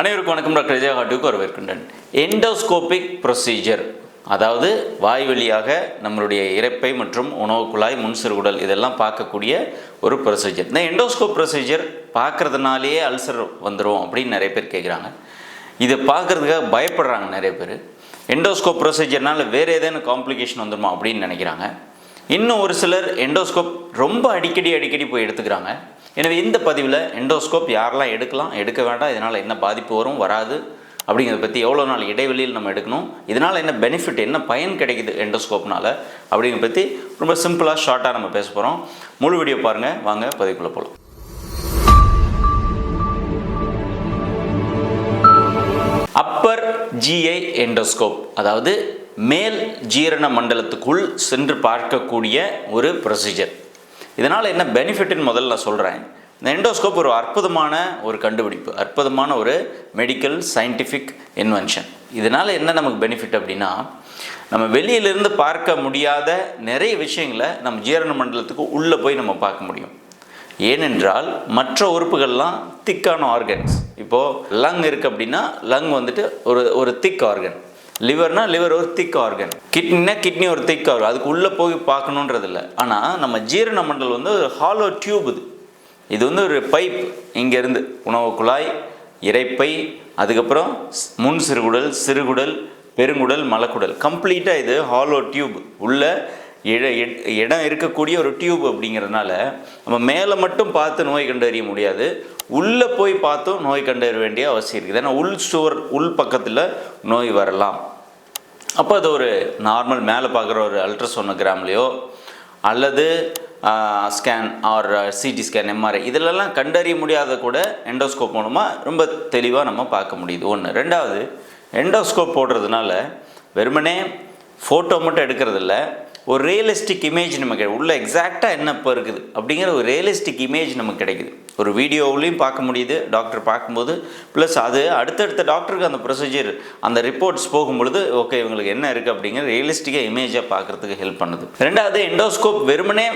அனைவருக்கும் வணக்கம். டாக்டர் விஜயா ஹாட்டுக்கு வரவேற்கின்றேன். எண்டோஸ்கோபிக் ப்ரொசீஜர் அதாவது வாய் வழியாக நம்மளுடைய இறப்பை மற்றும் உணவு குழாய் முன்சிறுகுடல் இதெல்லாம் பார்க்கக்கூடிய ஒரு ப்ரொசீஜர் இந்த எண்டோஸ்கோப் ப்ரொசீஜர் பார்க்கறதுனாலேயே அல்சர் வந்துடும் அப்படின்னு நிறைய பேர் கேட்குறாங்க இதை பார்க்குறதுக்காக பயப்படுறாங்க நிறைய பேர். எண்டோஸ்கோப் ப்ரொசீஜர்னால் வேறு ஏதேனும் காம்ப்ளிகேஷன் வந்துடுமா அப்படின்னு நினைக்கிறாங்க. இன்னும் ஒரு சிலர் எண்டோஸ்கோப் ரொம்ப அடிக்கடி அடிக்கடி போய் எடுத்துக்கிறாங்க. எனவே இந்த பதிவில் எண்டோஸ்கோப் யாரெல்லாம் எடுக்கலாம் எடுக்க வேண்டாம் இதனால் என்ன பாதிப்பு வரும் வராது அப்படிங்கிறத பற்றி எவ்வளோ நாள் இடைவெளியில் நம்ம எடுக்கணும் இதனால் என்ன பெனிஃபிட் என்ன பயன் கிடைக்குது எண்டோஸ்கோப்னால அப்படிங்கிறத பற்றி ரொம்ப சிம்பிளாக ஷார்ட்டாக நம்ம பேச போகிறோம் முழு வீடியோ பாருங்கள் வாங்க பதிவுக்குள்ளே போகலாம் அப்பர் ஜிஐ எண்டோஸ்கோப் அதாவது மேல் ஜீரண மண்டலத்துக்குள் சென்று பார்க்கக்கூடிய ஒரு ப்ரொசீஜர் இதனால் என்ன பெனிஃபிட்னு முதல்ல நான் சொல்கிறேன் இந்த எண்டோஸ்கோப் ஒரு அற்புதமான ஒரு கண்டுபிடிப்பு அற்புதமான ஒரு மெடிக்கல் சயின்டிஃபிக் இன்வென்ஷன் இதனால் என்ன நமக்கு பெனிஃபிட் அப்படின்னா நம்ம வெளியிலிருந்து பார்க்க முடியாத நிறைய விஷயங்களை நம்ம ஜீரண மண்டலத்துக்கு உள்ளே போய் நம்ம பார்க்க முடியும். ஏனென்றால் மற்ற உறுப்புகள்லாம் திக்கான ஆர்கன்ஸ் இப்போது லங் இருக்குது அப்படின்னா லங் வந்துட்டு ஒரு ஒரு திக் ஆர்கன் லிவர்னா லிவர் ஒரு திக் ஆர்கன். கிட்னினா கிட்னி ஒரு திக் ஆர்கன். அதுக்கு உள்ளே போய் பார்க்கணுன்றது இல்லை ஆனால் நம்ம ஜீரண மண்டல் வந்து ஒரு ஹாலோ டியூப் இது. இது வந்து ஒரு பைப் இங்கேருந்து உணவு குழாய் இறைப்பை அதுக்கப்புறம் முன் சிறுகுடல் சிறுகுடல் பெருங்குடல் மலக்குடல். கம்ப்ளீட்டாக இது ஹாலோ டியூப் உள்ள இடம் இருக்கக்கூடிய ஒரு டியூப் அப்படிங்கிறதுனால நம்ம மேலே மட்டும் பார்த்து நோய் கண்டறிய முடியாது உள்ளே போய் பார்த்தும் நோய் கண்டறிய வேண்டிய அவசியம் இருக்குது. ஏன்னா உள் சுவர் உள் பக்கத்தில் நோய் வரலாம். அப்போ அது ஒரு நார்மல் மேலே பார்க்குற ஒரு அல்ட்ராசோனோகிராம்லேயோ அல்லது scan or CT scan MRI இதிலெல்லாம் கண்டறிய முடியாத கூட எண்டோஸ்கோப் மூலமாக ரொம்ப தெளிவாக நம்ம பார்க்க முடியுது. ஒன்று ரெண்டாவது எண்டோஸ்கோப் போடுறதுனால வெறுமனே ஃபோட்டோ மட்டும் எடுக்கிறதில்ல ஒரு ரியலிஸ்டிக் இமேஜ் நமக்கு உள்ள எக்ஸாக்டாக என்ன இப்போ இருக்குது? அப்படிங்கிற ஒரு ரியலிஸ்டிக் இமேஜ் நமக்கு கிடைக்குது. ஒரு வீடியோவிலையும் பார்க்க முடியுது டாக்டர் பார்க்கும்போது ப்ளஸ் அது அடுத்தடுத்த டாக்டருக்கு அந்த ப்ரொசீஜர் அந்த ரிப்போர்ட்ஸ் போகும்பொழுது ஓகே இவங்களுக்கு என்ன இருக்குது அப்படிங்கிற ரியலிஸ்டிக்காக இமேஜாக பார்க்குறதுக்கு ஹெல்ப் பண்ணுது. ரெண்டாவது எண்டோஸ்கோப் வெறுமனே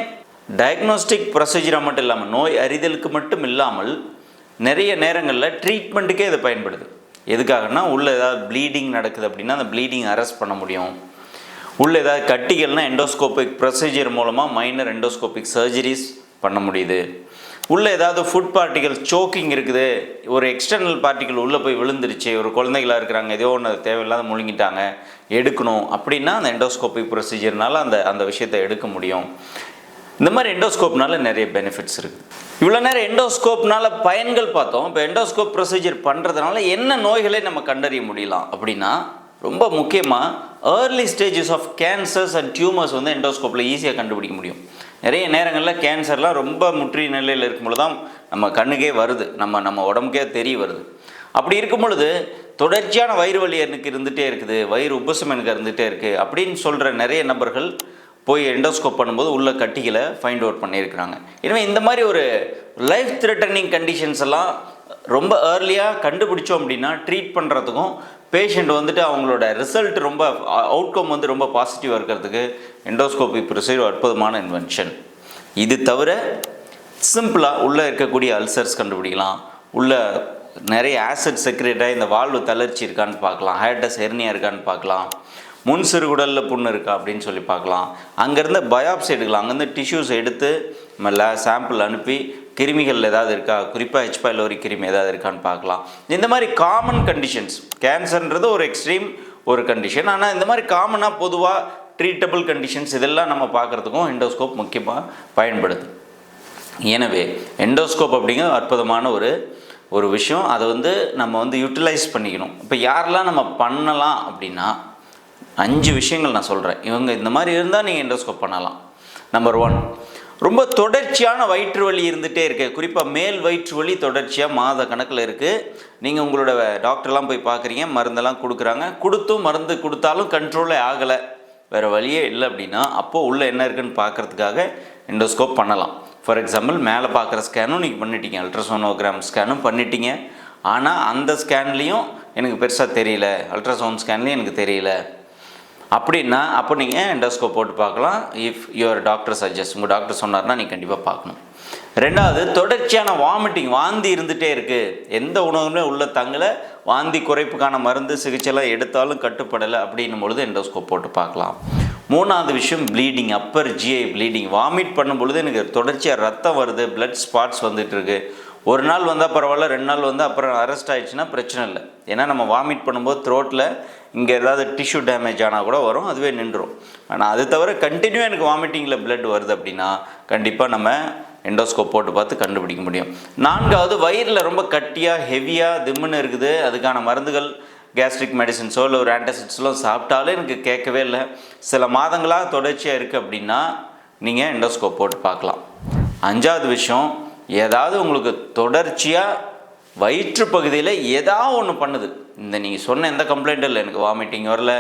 டயக்னோஸ்டிக் ப்ரொசீஜராக மட்டும் இல்லாமல் நோய் அறிதலுக்கு மட்டும் இல்லாமல் நிறைய நேரங்களில் ட்ரீட்மெண்ட்டுக்கே இது பயன்படுது. எதுக்காகனா உள்ளே ஏதாவது ப்ளீடிங் நடக்குது அப்படின்னா அந்த ப்ளீடிங் அரெஸ்ட் பண்ண முடியும். உள்ள ஏதாவது கட்டிகள்னா எண்டோஸ்கோபிக் ப்ரொசீஜர் மூலமாக மைனர் எண்டோஸ்கோபிக் சர்ஜரிஸ் பண்ண முடியுது. உள்ளே ஏதாவது ஃபுட் பார்ட்டிகள் சோக்கிங் இருக்குது. ஒரு எக்ஸ்டர்னல் பார்ட்டிகள் உள்ளே போய் விழுந்துருச்சு. ஒரு குழந்தைகளாக இருக்கிறாங்க. ஏதோ ஒன்று தேவையில்லாத முழுங்கிட்டாங்க. எடுக்கணும் அப்படின்னா அந்த எண்டோஸ்கோபிக் ப்ரொசீஜர்னால அந்த அந்த விஷயத்தை எடுக்க முடியும். இந்த மாதிரி எண்டோஸ்கோப்னால நிறைய பெனிஃபிட்ஸ் இருக்குது. இவ்வளோ நேரம் எண்டோஸ்கோப்னால பயன்கள் பார்த்தோம். இப்போ எண்டோஸ்கோப் ப்ரொசீஜர் பண்ணுறதுனால என்ன நோய்களை நம்ம கண்டறிய முடியலாம் அப்படின்னா ரொம்ப முக்கியமாக early stages of cancers and tumours வந்து எண்டோஸ்கோப்பில் ஈஸியாக கண்டுபிடிக்க முடியும். நிறைய நேரங்களில் கேன்சர்லாம் ரொம்ப முற்றிய நிலையில் இருக்கும்பொழுது தான் நம்ம கண்ணுக்கே வருது. நம்ம நம்ம உடம்புக்கே தெரிய வருது. அப்படி இருக்கும் பொழுது தொடர்ச்சியான வயிறு வலி எனக்கு இருந்துகிட்டே இருக்குது. வயிறு உபசம் எனக்கு இருந்துகிட்டே இருக்குது அப்படின்னு சொல்கிற நிறைய நபர்கள் போய் எண்டோஸ்கோப் பண்ணும்போது உள்ள கட்டிகளை ஃபைண்ட் அவுட் பண்ணியிருக்கிறாங்க. எனவே இந்த மாதிரி ஒரு லைஃப் த்ரெட்டனிங் கண்டிஷன்ஸ் எல்லாம் ரொம்ப ஏர்லியாக கண்டுபிடிச்சோம் அப்படின்னா ட்ரீட் பண்ணுறதுக்கும் பேஷண்ட் வந்துட்டு அவங்களோட ரிசல்ட் ரொம்ப அவுட்கம் வந்து ரொம்ப பாசிட்டிவாக இருக்கிறதுக்கு எண்டோஸ்கோபி ப்ரொசீஜர் அற்புதமான இன்வென்ஷன் இது தவிர சிம்பிளாக உள்ளே இருக்கக்கூடிய அல்சர்ஸ் கண்டுபிடிக்கலாம். உள்ள நிறைய ஆசிட் செக்ரேட்டாக இந்த வாழ்வு தளர்ச்சி இருக்கான்னு பார்க்கலாம். ஹேட்டஸ் ஹெர்னியா இருக்கான்னு பார்க்கலாம். முன் சிறுகுடலில் புண்ணு இருக்கா அப்படின்னு சொல்லி பார்க்கலாம். அங்கேருந்து பயாப்சி எடுக்கலாம். அங்கேருந்து டிஷ்யூஸ் எடுத்து நம்ம சாம்பிள் அனுப்பி கிருமிகள் ஏதாவது இருக்கா? குறிப்பாக ஹெச் பைலோரி கிருமி ஏதாவது இருக்கான்னு பார்க்கலாம். இந்த மாதிரி காமன் கண்டிஷன்ஸ் கேன்சர்ன்றது ஒரு எக்ஸ்ட்ரீம் ஒரு கண்டிஷன் ஆனால் இந்த மாதிரி காமனாக பொதுவாக ட்ரீட்டபிள் கண்டிஷன்ஸ் இதெல்லாம் நம்ம பார்க்குறதுக்கும் எண்டோஸ்கோப் முக்கியமாக பயன்படுது. எனவே எண்டோஸ்கோப் அப்படிங்கிற அற்புதமான ஒரு ஒரு விஷயம். அதை வந்து நம்ம வந்து யூட்டிலைஸ் பண்ணிக்கணும். இப்போ யாரெல்லாம் நம்ம பண்ணலாம் அப்படின்னா அஞ்சு விஷயங்கள் நான் சொல்கிறேன் இவங்க இந்த மாதிரி இருந்தால் நீங்கள் எண்டோஸ்கோப் பண்ணலாம். நம்பர் ஒன் ரொம்ப தொடர்ச்சியான வயிற்று வலி இருந்துகிட்டே இருக்கு. குறிப்பாக மேல் வயிற்று வலி தொடர்ச்சியாக மாத கணக்கில் இருக்குது நீங்கள் உங்களோட டாக்டர்லாம் போய் பார்க்குறீங்க மருந்தெல்லாம் கொடுக்குறாங்க. கொடுத்தும் மருந்து கொடுத்தாலும் கண்ட்ரோலே ஆகலை. வேறு வழியே இல்லை அப்படின்னா அப்போது உள்ளே என்ன இருக்குன்னு பார்க்குறதுக்காக எண்டோஸ்கோப் பண்ணலாம். ஃபார் எக்ஸாம்பிள் மேலே பார்க்குற ஸ்கேனும் நீங்கள் பண்ணிட்டீங்க. அல்ட்ராசோனோகிராம் ஸ்கேனும் பண்ணிட்டீங்க. ஆனால் அந்த ஸ்கேன்லேயும் எனக்கு பெருசாக தெரியல. அல்ட்ராசவுண்ட் ஸ்கேன்லேயும் எனக்கு தெரியல. அப்படின்னா அப்போ நீங்கள் எண்டோஸ்கோப் போட்டு பார்க்கலாம்? இஃப் யுவர் டாக்டர் சஜஸ்ட் உங்கள் டாக்டர் சொன்னார்னா நீங்கள் கண்டிப்பாக பார்க்கணும். ரெண்டாவது தொடர்ச்சியான வாமிட்டிங் வாந்தி இருந்துகிட்டே இருக்குது எந்த உணவுமே உள்ள தங்கலை வாந்தி குறைப்புக்கான மருந்து சிகிச்சைலாம் எடுத்தாலும் கட்டுப்படலை அப்படின்னும் பொழுது எண்டோஸ்கோப் போட்டு பார்க்கலாம். மூணாவது விஷயம் bleeding upper GI bleeding vomit பண்ணும் பொழுது எனக்கு தொடர்ச்சியாக ரத்தம் வருது பிளட் ஸ்பாட்ஸ் வந்துட்டு இருக்குது ஒரு நாள் வந்தால் பரவாயில்ல ரெண்டு நாள் வந்து அப்புறம் அரெஸ்ட் ஆகிடுச்சுன்னா பிரச்சனை இல்லை. ஏன்னா நம்ம வாமிட் பண்ணும்போது த்ரோட்டில் இங்கே ஏதாவது டிஷ்யூ டேமேஜ் ஆனால் கூட வரும் அதுவே நின்றுடும் ஆனால் அது தவிர கண்டினியூ எனக்கு வாமிட்டிங்கில் பிளட் வருது அப்படின்னா கண்டிப்பாக நம்ம எண்டோஸ்கோப் போட்டு பார்த்து கண்டுபிடிக்க முடியும். நான்காவது வயிறில் ரொம்ப கட்டியாக ஹெவியாக திம்முன்னு இருக்குது. அதுக்கான மருந்துகள் கேஸ்ட்ரிக் மெடிசின்ஸோ இல்லை ஒரு ஆன்டாசிட்ஸோ சாப்பிட்டாலும் எனக்கு கேட்கவே இல்லை. சில மாதங்களாக தொடர்ச்சியாக இருக்குது அப்படின்னா நீங்கள் எண்டோஸ்கோப் போட்டு பார்க்கலாம். அஞ்சாவது விஷயம் ஏதாவது உங்களுக்கு தொடர்ச்சியாக வயிற்று பகுதியில் ஏதாவது ஒன்று பண்ணுது. இந்த நீங்கள் சொன்ன எந்த கம்ப்ளைண்ட்டும் இல்லை எனக்கு வாமிட்டிங் வரல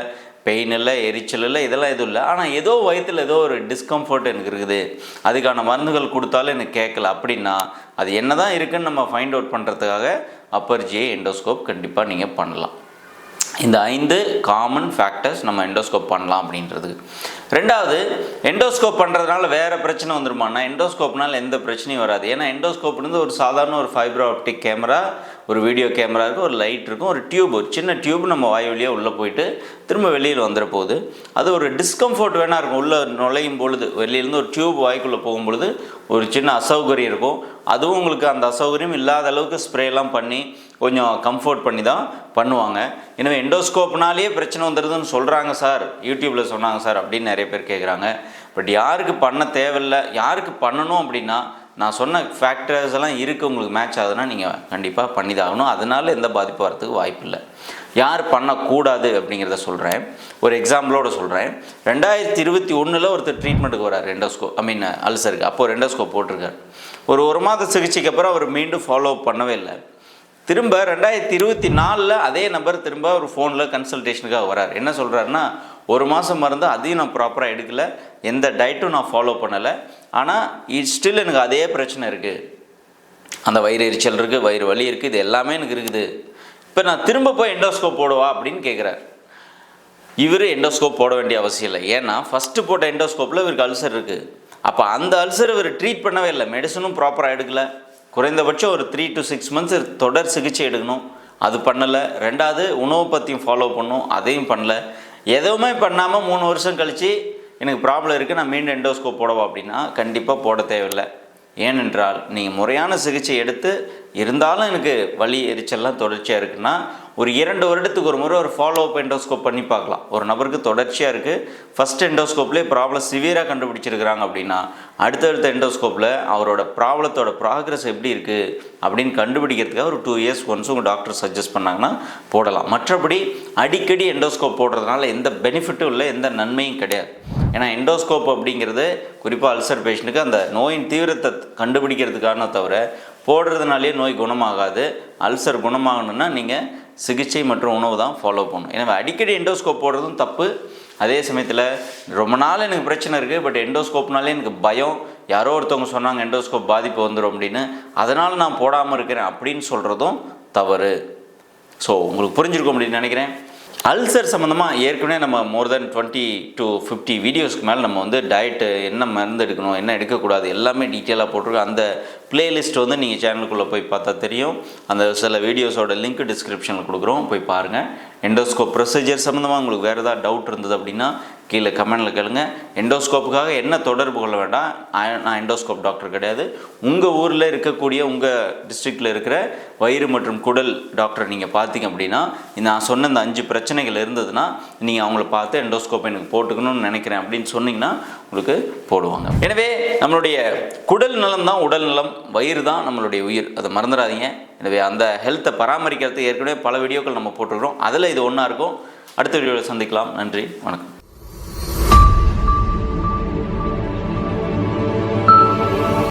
பெயின் இல்லை எரிச்சல் இல்லை இதெல்லாம் எதுவும் இல்லை. ஆனால் ஏதோ வயிற்றில் ஏதோ ஒரு டிஸ்கம்ஃபர்ட் எனக்கு இருக்குது. அதுக்கான மருந்துகள் கொடுத்தாலும் எனக்கு கேட்கல. அப்படின்னா அது என்ன தான் இருக்குதுன்னு நம்ம ஃபைண்ட் அவுட் பண்ணுறதுக்காக அப்பர்ஜியை எண்டோஸ்கோப் கண்டிப்பாக நீங்கள் பண்ணலாம். இந்த ஐந்து காமன் ஃபேக்டர்ஸ் நம்ம எண்டோஸ்கோப் பண்ணலாம் அப்படின்றது. ரெண்டாவது எண்டோஸ்கோப் பண்ணுறதுனால வேறு பிரச்சனை வந்துருமானா எண்டோஸ்கோப்னால எந்த பிரச்சனையும் வராது. ஏன்னா எண்டோஸ்கோப்னு ஒரு சாதாரண ஒரு ஃபைபர் ஆப்டிக் கேமரா ஒரு வீடியோ கேமரா இருக்கும் ஒரு லைட் இருக்கும் ஒரு டியூப் ஒரு சின்ன டியூப் நம்ம வாய் வழியாக உள்ளே போயிட்டு திரும்ப வெளியில் வந்துட போகுது. அது ஒரு டிஸ்கம்ஃபர்ட் வேணா இருக்கும். உள்ளே நுழையும் பொழுது வெளியிலேருந்து ஒரு டியூப் வாய்க்குள்ளே போகும்பொழுது ஒரு சின்ன அசௌகரியம் இருக்கும். அதுவும் உங்களுக்கு அந்த அசௌகரியம் இல்லாத அளவுக்கு ஸ்ப்ரேலாம் பண்ணி கொஞ்சம் கம்ஃபர்ட் பண்ணி தான் பண்ணுவாங்க. எனவே எண்டோஸ்கோப்னாலேயே பிரச்சனை வந்துடுதுன்னு சொல்கிறாங்க சார். யூடியூப்பில் சொன்னாங்க சார் அப்படின்னு நிறைய பேர் கேட்குறாங்க பட் யாருக்கு பண்ண தேவையில்லை யாருக்கு பண்ணணும் அப்படின்னா நான் சொன்ன ஃபேக்டர்ஸ் எல்லாம் இருக்குது உங்களுக்கு மேட்ச் ஆகுதுன்னா நீங்கள் கண்டிப்பாக பண்ணி தான் ஆகணும் அதனால எந்த பாதிப்பு வரத்துக்கு வாய்ப்பு இல்லை யார் பண்ணக்கூடாது அப்படிங்கிறத சொல்கிறேன் ஒரு எக்ஸாம்பிளோட சொல்கிறேன் ரெண்டாயிரத்தி இருபத்தி ஒன்றில் ஒருத்தர் ட்ரீட்மெண்ட்டுக்கு வரார் ரெண்டோஸ்கோ ஐ மீன் அல்சருக்கு அப்போது ரெண்டோஸ்கோப் போட்டிருக்கார். ஒரு ஒரு மாத சிகிச்சைக்கு அப்புறம் அவர் மீண்டும் ஃபாலோ பண்ணவே இல்லை. திரும்ப ரெண்டாயிரத்தி இருபத்தி நாலில் அதே நபர் திரும்ப ஒரு ஃபோனில் கன்சல்டேஷனுக்காக வரார். என்ன சொல்கிறாருன்னா ஒரு மாதம் மருந்து அதையும் நான் ப்ராப்பராக எடுக்கல. எந்த டயட்டும் நான் ஃபாலோ பண்ணலை. ஆனால் இது ஸ்டில் எனக்கு அதே பிரச்சனை இருக்குது அந்த வயிறு எரிச்சல் இருக்குது வயிறு வலி இருக்குது இது எல்லாமே எனக்கு இருக்குது. இப்போ நான் திரும்ப போய் எண்டோஸ்கோப் போடுவா அப்படின்னு கேட்குறாரு இவர் எண்டோஸ்கோப் போட வேண்டிய அவசியம் இல்லை. ஏன்னா ஃபஸ்ட்டு போட்ட எண்டோஸ்கோப்பில் இவருக்கு அல்சர் இருக்குது அப்போ அந்த அல்சர் இவர் ட்ரீட் பண்ணவே இல்லை. மெடிசனும் ப்ராப்பராக எடுக்கலை. குறைந்தபட்சம் ஒரு த்ரீ டு சிக்ஸ் மந்த்ஸ் தொடர் சிகிச்சை எடுக்கணும். அது பண்ணலை. ரெண்டாவது உணவு பற்றியும் ஃபாலோ பண்ணும். அதையும் பண்ணல. எதுவுமே பண்ணாமல் மூணு வருஷம் கழித்து எனக்கு ப்ராப்ளம் இருக்குது நான் மீண்டும் எண்டோஸ்கோப் போடவா அப்படின்னா கண்டிப்பாக போட தேவையில்லை. ஏனென்றால் நீங்கள் முறையான சிகிச்சை எடுத்து இருந்தாலும் எனக்கு வலி எரிச்சல்லாம் தொடர்ச்சியாக இருக்குன்னா ஒரு இரண்டு வருடத்துக்கு ஒரு முறை ஒரு ஃபாலோ அப் எண்டோஸ்கோப் பண்ணி பார்க்கலாம். ஒரு நபருக்கு தொடர்ச்சியாக இருக்குது ஃபஸ்ட் எண்டோஸ்கோப்லேயே ப்ராப்ளம் சிவியராக கண்டுபிடிச்சிருக்கிறாங்க அப்படின்னா அடுத்தடுத்த எண்டோஸ்கோப்பில் அவரோட ப்ராப்ளத்தோட ப்ராக்ரஸ் எப்படி இருக்குது அப்படின்னு கண்டுபிடிக்கிறதுக்காக ஒரு டூ இயர்ஸ் ஒன்ஸ் உங்கள் டாக்டர் சஜஸ்ட் பண்ணாங்கன்னா போடலாம். மற்றபடி அடிக்கடி எண்டோஸ்கோப் போடுறதுனால எந்த பெனிஃபிட்டும் இல்லை எந்த நன்மையும் கிடையாது. ஏன்னா எண்டோஸ்கோப் அப்படிங்கிறது குறிப்பாக அல்சர் பேஷண்ட்டுக்கு அந்த நோயின் தீவிரத்தை கண்டுபிடிக்கிறதுக்கான தவிர போடுறதுனாலே நோய் குணமாகாது. அல்சர் குணமாகணும்னா நீங்கள் சிகிச்சை மற்றும் உணவு தான் ஃபாலோ பண்ணணும். எனவே அடிக்கடி எண்டோஸ்கோப் போடுறதும் தப்பு. அதே சமயத்தில் ரொம்ப நாள் எனக்கு பிரச்சனை இருக்குது பட் எண்டோஸ்கோப்னாலே எனக்கு பயம். யாரோ ஒருத்தவங்க சொன்னாங்க எண்டோஸ்கோப் பாதிப்பு வந்துடும் அப்படின்னு. அதனால் நான் போடாமல் இருக்கிறேன் அப்படின்னு சொல்கிறதும் தவறு. ஸோ உங்களுக்கு புரிஞ்சிருக்கும் அப்படின்னு நினைக்கிறேன். அல்சர் சம்மந்தமாக ஏற்கனவே நம்ம more than twenty to fifty வீடியோஸ்க்கு மேலே நம்ம வந்து டயட்டு என்ன மருந்து எடுக்கணும் என்ன எடுக்கக்கூடாது எல்லாமே டீட்டெயிலாக போட்டிருக்கோம். அந்த பிளேலிஸ்ட் வந்து நீங்கள் சேனலுக்குள்ளே போய் பார்த்தா தெரியும். அந்த சில வீடியோஸோட லிங்க் டிஸ்கிரிப்ஷனில் கொடுக்குறோம். போய் பாருங்கள் எண்டோஸ்கோப் ப்ரொசீஜர் சம்மந்தமாக உங்களுக்கு வேறு ஏதாவது டவுட் இருந்தது அப்படின்னா கீழே கமெண்டில் கேளுங்க. எண்டோஸ்கோப்புக்காக என்ன தொடர்பு கொள்ள வேண்டாம்? நான் எண்டோஸ்கோப் டாக்டர் கிடையாது. உங்கள் ஊரில் இருக்கக்கூடிய உங்கள் டிஸ்ட்ரிக்டில் இருக்கிற வயிறு மற்றும் குடல் டாக்டர் நீங்கள் பார்த்தீங்க அப்படின்னா நான் சொன்ன இந்த அஞ்சு பிரச்சனைகள் இருந்ததுன்னா நீங்கள் அவங்கள பார்த்து எண்டோஸ்கோப் எனக்கு போட்டுக்கணும்னு நினைக்கிறேன் அப்படின்னு சொன்னீங்கன்னா உங்களுக்கு போடுவாங்க. எனவே நம்மளுடைய குடல் நலம் தான் உடல் நலம் வயிறு தான் நம்மளுடைய உயிர். அதை மறந்துடாதீங்க. எனவே அந்த ஹெல்த்தை பராமரிக்கிறதுக்கு ஏற்கனவே பல வீடியோக்கள் நம்ம போட்டுக்கிறோம் அதில் இது ஒன்றா இருக்கும். அடுத்த வீடியோவில் சந்திக்கலாம். நன்றி. வணக்கம்.